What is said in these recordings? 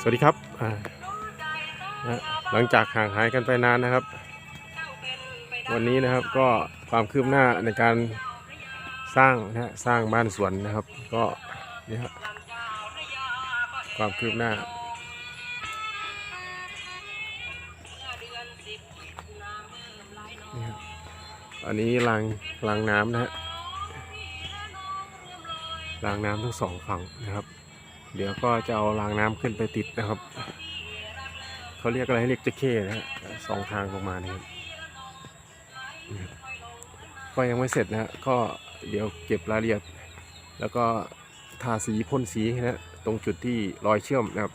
สวัสดีครับหลังจากห่างหายกันไปนานนะครับ วันนี้นะครับก็ความคืบหน้าในการสร้างนะฮะสร้างบ้านสวนนะครับ ก็นี่ฮะความคืบหน้านี่ฮะอันนี้รางรางน้ำนะฮะรางน้ำทั้งสองฝั่งนะครับ เดี๋ยวก็จะเอารางน้ำขึ้นไปติดนะครับ เขาเรียกอะไรเรียกจะเข้นะฮะสองทางลงมานี่ครับนี่ครับก็ยังไม่เสร็จนะฮะก็เดี๋ยวเก็บรายละเอียด แล้วก็ทาสีพ่นสีนะฮะตรงจุดที่รอยเชื่อมนะครับ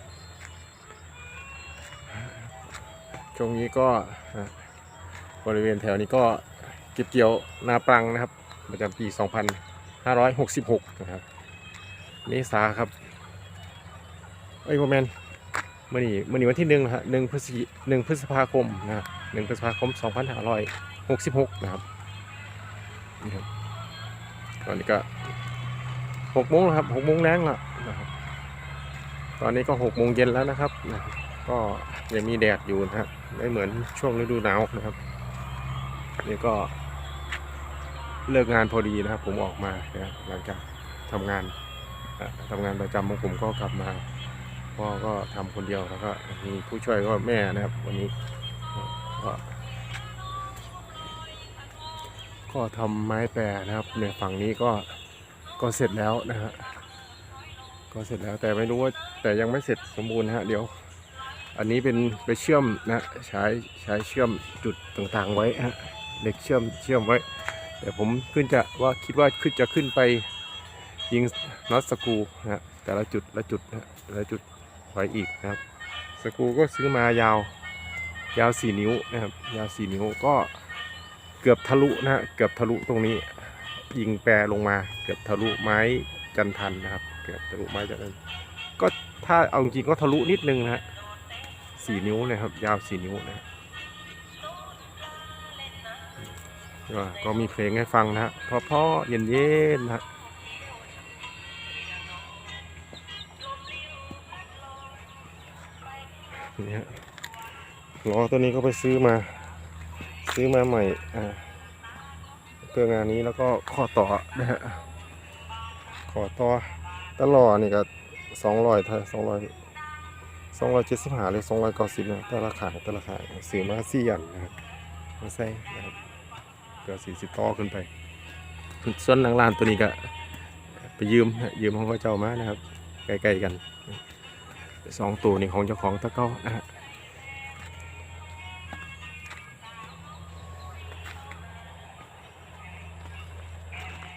ช่วงนี้ก็บริเวณแถวนี้ก็เก็บเกี่ยวนาปรังนะครับ ประจำปี 2566 นะครับเมษาครับ เอ้ยโมเมนมื่อนี้มื่อนี้วันที่หนึ่งนะฮะหนึ่งพฤศจิหนึ่งพฤษภาคมนะหนึ่งพฤษภาคมสองพันห้าร้อยหกสิบหกนะครับนี่ครับตอนนี้ก็หกโมงแล้วครับหกโมงแรงแล้วนะครับ ตอนนี้ก็หกโมงเย็นแล้วนะครับนะก็ยังมีแดดอยู่นะครับไม่เหมือนช่วงฤดูหนาวนะครับนี่ก็เลิกงานพอดีนะครับ ผมออกมานะหลังจากทำงานทำงานประจำของผมก็กลับมา พ่อก็ทำคนเดียวแล้วก็มีผู้ช่วยก็แม่นะครับ วันนี้ก็ก็ทำไม้แปรนะครับในฝั่งนี้ก็ก็เสร็จแล้วนะฮะก็เสร็จแล้วแต่ไม่รู้ว่าแต่ยังไม่เสร็จสมบูรณ์นะฮะเดี๋ยว อันนี้เป็นไปเชื่อมนะใช้ใช้เชื่อมจุดต่างๆไว้ฮะเหล็กเชื่อมเชื่อมไว้ แต่ผมขึ้นจะว่าคิดว่าขึ้นจะขึ้นไปยิงน็อตสกูนะแต่ละจุดละจุดนะแต่ละจุด ไว้อีกนะครับ สกูก็ซื้อมายาว ยาว 4 นิ้วนะครับ ยาว 4 นิ้วก็เกือบทะลุนะฮะเกือบทะลุตรงนี้ ยิงแปรลงมา เกือบทะลุไม้จันทันนะครับ เกือบทะลุไม้จันทันก็ถ้าเอาจริงก็ทะลุนิดนึงนะฮะสี่นิ้วนะครับ ยาว4นิ้วนะฮะก็ก็มีเพลงให้ฟังนะฮะเพราะๆเย็นๆนะฮะ นี่ฮะล้อตัวนี้ก็ไปซื้อมา ซื้อมาใหม่อ่าเพื่องานนี้แล้วก็ข้อต่อนะฮะข้อต่อตลอดนี่ก็สองร้อยเท่าสองร้อยสองร้อยเจ็ดสิบห้าหรือสองร้อยเก้าสิบนะแต่ราคาแต่ราคาซื้อมาสี่อันนะครับมาใส่นะครับเกือบสี่สิบต่อขึ้นไปส่วนหลังลานตัวนี้ก็ไปยืมยืมของเขาเจ้ามานะครับใกล้ๆกัน สองตัวนี่ของเจ้าของตะเก้านะฮะ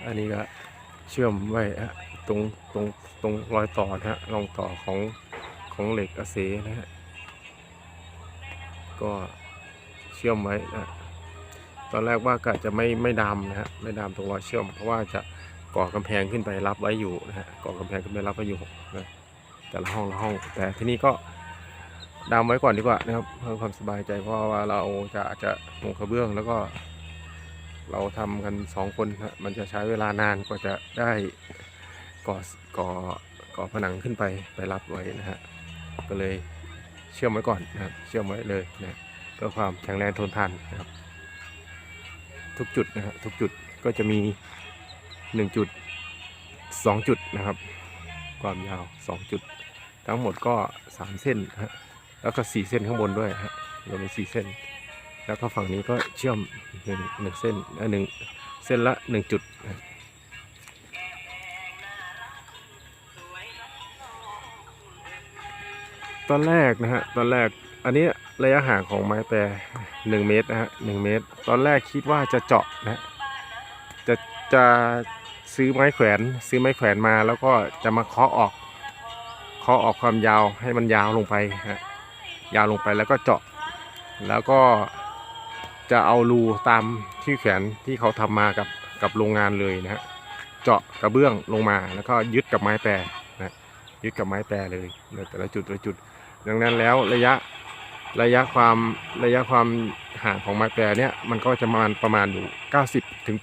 อันนี้ก็เชื่อมไว้ฮะตรงตรงตรงรอยต่อนะฮะรองต่อของของเหล็กอาเซนะฮะก็เชื่อมไว้นะตอนแรกว่ากะจะไม่ไม่ดามนะฮะไม่ดามตรงรอยเชื่อม เพราะว่าจะก่อกำแพงขึ้นไปรับไว้อยู่นะฮะก่อกำแพงขึ้นไปรับไว้อยู่นะ แต่ละห้องละห้อง แต่ที่นี่ก็ดามไว้ก่อนดีกว่านะครับเพื่อความสบายใจเพราะว่าเราจะอาจจะมุงกระเบื้องแล้วก็ เราทำกันสองคนนะมันจะใช้เวลานานกว่าจะได้ก่อก่อก่อผนังขึ้นไปไปรับไว้นะฮะก็เลยเชื่อมไว้ก่อนนะครับเชื่อมไว้เลยนะเพื่อความแข็งแรงทนทานนะครับ ทุกจุดนะครับทุกจุดก็จะมีหนึ่งจุดสองจุดนะครับ ความยาว 2 จุด ทั้งหมดก็3เส้นฮะแล้วก็4เส้นข้างบนด้วยฮะรวมเป็น4เส้น แล้วก็ฝั่งนี้ก็เชื่อมหนึ่งหนึ่งเส้นอ่อหนึ่งเส้นละ1จุดตอนแรกนะฮะตอนแรกอันนี้ระยะห่างของไม้แปร1เมตรนะฮะ1เมตร ตอนแรกคิดว่าจะเจาะนะจะจะซื้อไม้แขวน ซื้อไม้แขวนมาแล้วก็จะมาเคาะออก เคาะออกความยาวให้มันยาวลงไปฮะยาวลงไปแล้วก็เจาะ แล้วก็จะเอารูตามที่แขวนที่เขาทำมากับกับโรงงานเลยนะฮะเจาะกระเบื้องลงมาแล้วก็ยึดกับไม้แปรนะยึดกับไม้แปรเลยในแต่ละจุดแต่ละจุด ดังนั้นแล้วระยะระยะความระยะความห่างของไม้แปรเนี่ยมันก็จะประมาณประมาณอยู่ 90ถึง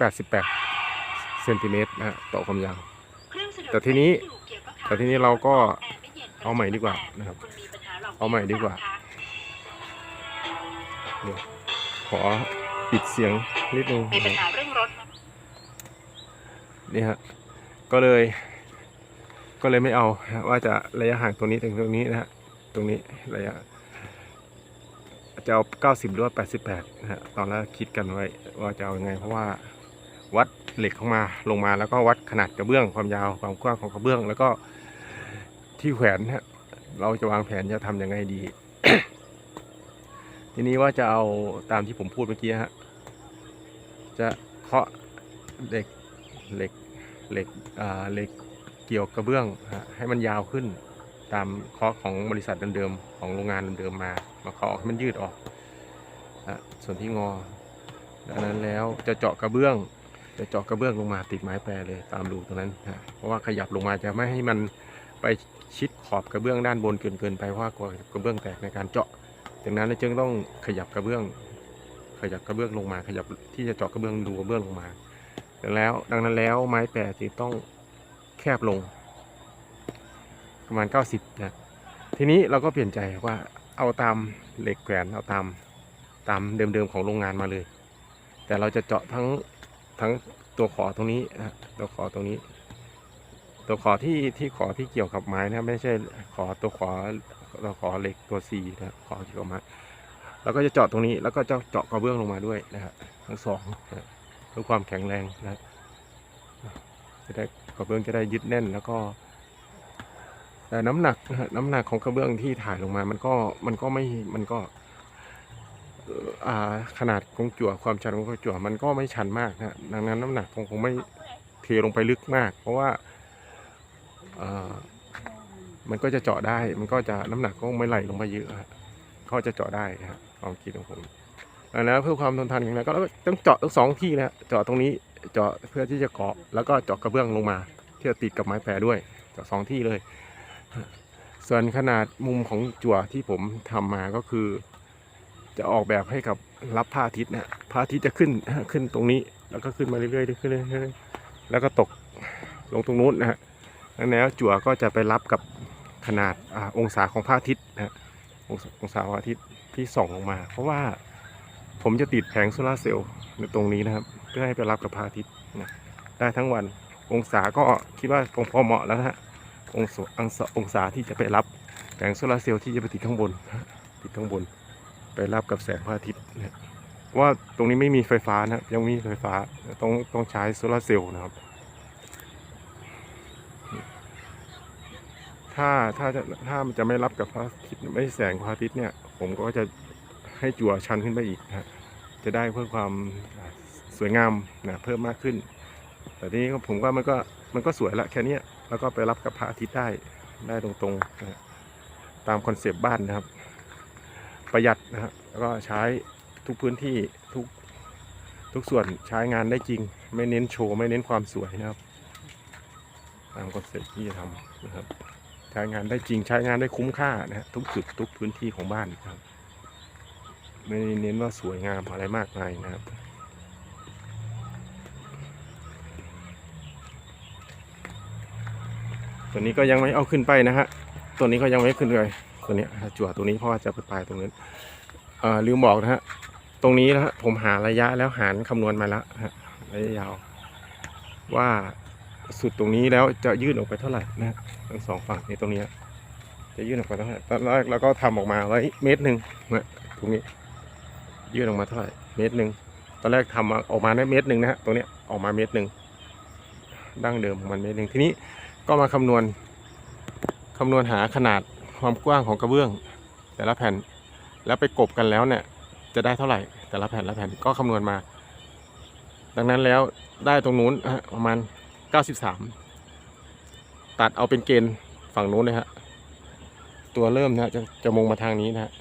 88เซนติเมตรนะฮะต่อความยาวแต่ทีนี้แต่ทีนี้เราก็ เอาใหม่ดีกว่านะครับ เอาใหม่ดีกว่า เดี๋ยวขอปิดเสียงนิดนึงมีปัญหาเรื่องรถนี่ฮะ ก็เลย ก็เลยไม่เอาว่าจะระยะห่างตรงนี้ถึงตรงนี้นะฮะ ตรงนี้ระยะจะเอา 90หรือว่า88นะฮะ ตอนแรกคิดกันไว้ว่าจะเอายังไง เพราะว่าวัดเหล็กเข้ามาลงมาแล้วก็วัดขนาดกระเบื้องความยาวความกว้างของกระเบื้อง แล้วก็ ที่แขวนฮะเราจะวางแผนจะทำยังไงดี ทีนี้ว่าจะเอาตามที่ผมพูดเมื่อกี้ฮะจะเคาะเหล็กเหล็กเหล็กอ่าเหล็กเกี่ยวกระเบื้องฮะให้มันยาวขึ้น ตามเคาะของบริษัทเดิมๆของโรงงานเดิมๆมา มาเคาะให้มันยืดออกนะส่วนที่งอดังนั้นแล้วจะเจาะกระเบื้อง จะเจาะกระเบื้องลงมาติดไม้แปรเลยตามรูตรงนั้นนะเพราะว่าขยับลงมาจะไม่ให้มันไป ชิดขอบกระเบื้องด้านบนเกินเกินไปเพราะว่ากลัวกระเบื้องแตกในการเจาะดังนั้นจึงต้องขยับกระเบื้อง ขยับกระเบื้องลงมา ขยับที่จะเจาะกระเบื้องดูกระเบื้องลงมาดังแล้วดังนั้นแล้วไม้แปรจึงต้องแคบลง ประมาณ 90นะทีนี้เราก็เปลี่ยนใจว่าเอาตามเหล็กแขวนเอาตามตามเดิมๆของโรงงานมาเลย แต่เราจะเจาะทั้งทั้งตัวขอตรงนี้นะตัวขอตรงนี้ ตัวขอที่ที่ขอที่เกี่ยวกับไม้นะไม่ใช่ขอตัวขอตัวขอเหล็กตัว C นะขอเกี่ยวกับไม้แล้วก็จะเจาะตรงนี้แล้วก็จะเจาะกระเบื้องลงมาด้วยนะครับทั้งสองเพื่อความแข็งแรงนะจะได้กระเบื้องจะได้ยึดแน่นแล้วก็แต่น้ำหนักนะฮะน้ำหนักของกระเบื้องที่ถ่ายลงมา มันก็มันก็ไม่มันก็ขนาดของจั่วความชันของจั่วมันก็ไม่ชันมากนะดังนั้นน้ำหนักคงคงไม่เทลงไปลึกมาก เพราะว่า มันก็จะเจาะได้ มันก็จะน้ำหนักก็ไม่ไหลลงไปเยอะฮะก็จะเจาะได้ครับความคิดของผมแล้วเพื่อความทนทานแข็งแรงก็ต้องเจาะทั้งสองที่นะเจาะตรงนี้เจาะเพื่อที่จะเกาะ แล้วก็เจาะกระเบื้องลงมาที่จะติดกับไม้แปรด้วยเจาะสองที่เลย ส่วนขนาดมุมของจั่วที่ผมทำมาก็คือ จะออกแบบให้กับรับพระอาทิตย์นะพระอาทิตย์จะขึ้นขึ้นตรงนี้ แล้วก็ขึ้นมาเรื่อยๆขึ้นเรื่อยๆแล้วก็ตกลงตรงนู้นนะฮะ แล้วแนวจั่วก็จะไปรับกับขนาดอาองศาของพระอาทิตย์นะฮะองศาของพระอาทิตย์ที่ส่องลงมา เพราะว่าผมจะติดแผงโซลาร์เซลล์ในตรงนี้นะครับ เพื่อให้ไปรับกับพระอาทิตย์นะได้ทั้งวันองศาก็คิดว่าคงพอเหมาะแล้วนะฮะองศาองศาองศาที่จะไปรับแสงโซลาร์เซลล์ที่จะไปติดข้างบนติดข้างบน ไปรับกับแสงพระอาทิตย์นะว่าตรงนี้ไม่มีไฟฟ้านะยังไม่มีไฟฟ้าต้องต้องใช้โซลาร์เซลล์นะครับ ถ้าถ้าจะถ้ามันจะไม่รับกับพระอาทิตย์ไม่แสงพระอาทิตย์เนี่ย ผมก็จะให้จั่วชันขึ้นไปอีกนะจะได้เพิ่มความสวยงามนะเพิ่มมากขึ้น แต่ทีนี้ผมว่ามันก็มันก็สวยละแค่นี้แล้วก็ไปรับกับพระอาทิตย์ได้ได้ตรงๆนะตามคอนเซปต์บ้านนะครับ ประหยัดนะฮะแล้วก็ใช้ทุกพื้นที่ทุกทุกส่วนใช้งานได้จริง ไม่เน้นโชว์ ไม่เน้นความสวยนะครับ ตามคอนเซปต์ที่จะทำนะครับ ใช้งานได้จริงใช้งานได้คุ้มค่านะฮะทุกจุดทุกพื้นที่ของบ้านนะครับ ไม่ได้เน้นว่าสวยงามอะไรมากมายนะครับตัวนี้ก็ยังไม่เอาขึ้นไปนะฮะ ตัวนี้ก็ยังไม่ขึ้นเลย ตัวนี้จั่วตัวนี้เพราะว่าจะไปปลายตรงนั้นเอ่อลืมบอกนะฮะ ตรงนี้นะฮะผมหาระยะแล้วหารคำนวณมาแล้วฮะระยะยาว ว่า สุดตรงนี้แล้วจะยื่นออกไปเท่าไหร่นะทั้งสองฝั่งในตรงนี้จะยื่นออกไปเท่าไหร่ตอนแรกเราก็ทำออกมาไว้เมตรหนึ่งนะตรงนี้ ยื่นออกมาเท่าไหร่เมตรหนึ่งตอนแรกทำมาออกมาได้เมตรหนึ่งนะฮะตรงนี้ออกมาเมตรหนึ่งดั้งเดิมของมันเมตรหนึ่งทีนี้ก็มาคำนวณคำนวณหาขนาดความกว้างของกระเบื้อง แต่ละแผ่นแล้วไปกบกันแล้วเนี่ยจะได้เท่าไหร่ แต่ละแผ่นละแผ่นก็คำนวณมา ดังนั้นแล้วได้ตรงนู้นฮะประมาณ 93 ตัดเอาเป็นเกณฑ์ฝั่งนู้นนะฮะตัวเริ่มนะฮะจะจะมงมาทางนี้นะฮะ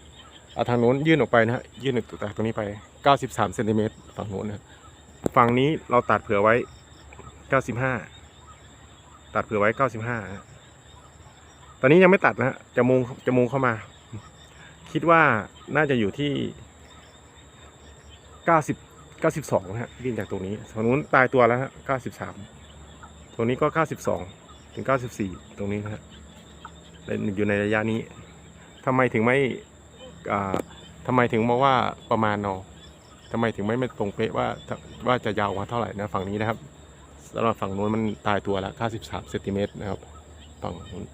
เอาทางนู้นยื่นออกไปนะฮะยื่นจากตรงนี้ไป 93เซนติเมตรฝั่งนู้นนะฝั่งนี้เราตัดเผื่อไว้ 95 ตัดเผื่อไว้ 95 ตอนนี้ยังไม่ตัดนะฮะจะมุงจะมุงเข้ามา คิดว่าน่าจะอยู่ที่ 90 92นะฮะยื่นจากตรงนี้ตรงนู้นตายตัวแล้วฮะ93 ตรงนี้ก็ 92 ถึง 94 ตรงนี้นะฮะอยู่ในระยะนี้ทำไมถึงไม่อ่าทำไมถึงมาว่าประมาณนอทำไมถึงไม่ไม่ตรงเป๊ะว่าว่าจะยาวมาเท่าไหร่นะฝั่งนี้นะครับสำหรับฝั่งนู้นมันตายตัวละ93เซนติเมตรนะครับฝั่งนู้น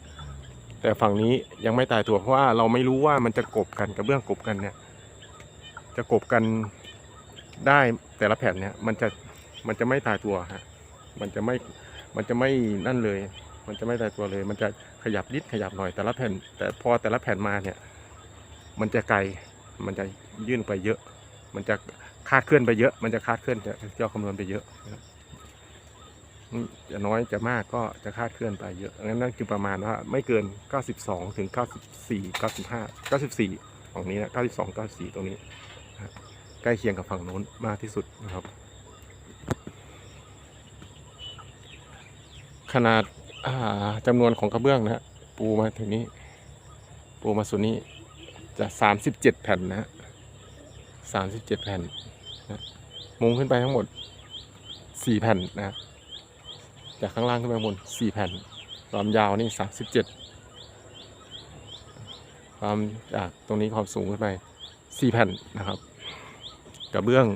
แต่ฝั่งนี้ยังไม่ตายตัวเพราะว่าเราไม่รู้ว่ามันจะกบกันกับเบื้องกบกันเนี่ย จะกบกันได้แต่ละแผ่นเนี่ย มันจะมันจะไม่ตายตัวฮะมันจะไม่ มันจะไม่นั่นเลย มันจะไม่ตายตัวเลย มันจะขยับนิดขยับหน่อยแต่ละแผ่น แต่พอแต่ละแผ่นมาเนี่ย มันจะไกล มันจะยื่นไปเยอะ มันจะคาดเคลื่อนไปเยอะ มันจะคาดเคลื่อนจะเจ้าคำนวณไปเยอะจะน้อยจะมากก็จะคาดเคลื่อนไปเยอะงั้นนั่นคือประมาณว่าไม่เกิน 92 ถึง 94 95 94ฝั่งนี้นะ 92 94 ตรงนี้ ใกล้เคียงกับฝั่งโน้นมากที่สุดนะครับ ขนาดาจำนวนของกระเบื้องนะฮะปูมาถึงนี้ ปูมาส่วนนี้จะสามสิบเจ็ดแผ่นนะฮะสามสิบเจ็ดแผ่นนะมุงขึ้นไปทั้งหมดสี่แผ่นนะจากข้างล่างขึ้นไปบนสี่แผ่นความยาวนี่สามสิบเจ็ดความจากตรงนี้ความสูงขึ้นไปสี่แผ่นนะครับกระเบื้อง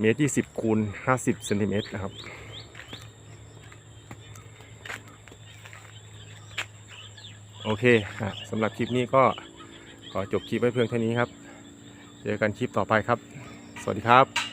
เมตรยี่สิบคูณห้าสิบเซนติเมตรนะครับ โอเคสำหรับคลิปนี้ก็ขอจบคลิปไว้เพียงเท่านี้ครับ เจอกันคลิปต่อไปครับ สวัสดีครับ